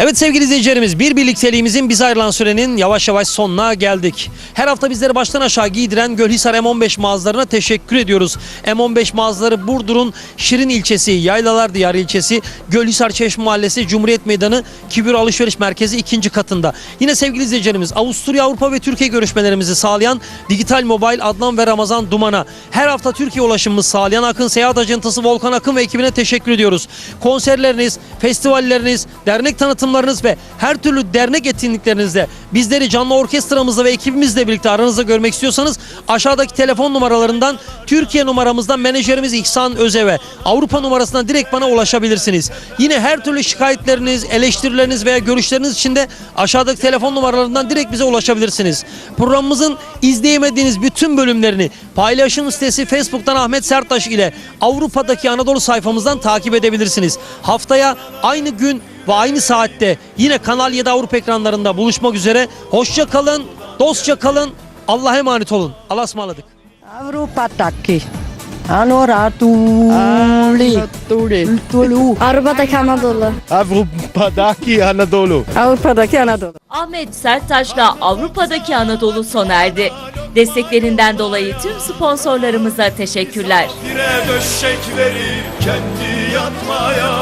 Evet sevgili izleyicilerimiz bir birlikteliğimizin biz ayrılan sürenin yavaş yavaş sonuna geldik. Her hafta bizleri baştan aşağı giydiren Gölhisar M15 mağazalarına teşekkür ediyoruz. M15 mağazaları Burdur'un Şirin ilçesi, Yaylalar Diyarı ilçesi, Gölhisar Çeşme Mahallesi, Cumhuriyet Meydanı, Kibir Alışveriş Merkezi ikinci katında. Yine sevgili izleyicilerimiz Avusturya, Avrupa ve Türkiye görüşmelerimizi sağlayan Digital Mobile, Adnan ve Ramazan Duman'a her hafta Türkiye ulaşımımızı sağlayan Akın Seyahat Acıntısı Volkan Akın ve ekibine teşekkür ediyoruz. Konserleriniz, festivalleriniz, dernek tanıtımlarınız ve her türlü dernek etkinliklerinizde bizleri canlı orkestramızla ve ekibimizle birlikte aranızda görmek istiyorsanız aşağıdaki telefon numaralarından Türkiye numaramızdan menajerimiz İhsan Özev'e Avrupa numarasından direkt bana ulaşabilirsiniz. Yine her türlü şikayetleriniz, eleştirileriniz veya görüşleriniz için de aşağıdaki telefon numaralarından direkt bize ulaşabilirsiniz. Programımızın izleyemediğiniz bütün bölümlerini paylaşım sitesi Facebook'tan Ahmet Serttaş ile Avrupa'daki Anadolu sayfamızdan takip edebilirsiniz. Haftaya aynı gün ve aynı saatte yine Kanal 7 Avrupa ekranlarında buluşmak üzere. Hoşça kalın, dostça kalın, Allah'a emanet olun. Allah'a ısmarladık. Avrupa'daki Anoratuli Tulu Avrupa'daki Anadolu. Avrupa'daki Anadolu. Avrupa'daki Anadolu Ahmet Serttaş'la Avrupa'daki Anadolu sona erdi. Desteklerinden dolayı tüm sponsorlarımıza teşekkürler. Bire döşek verir kendi yatmaya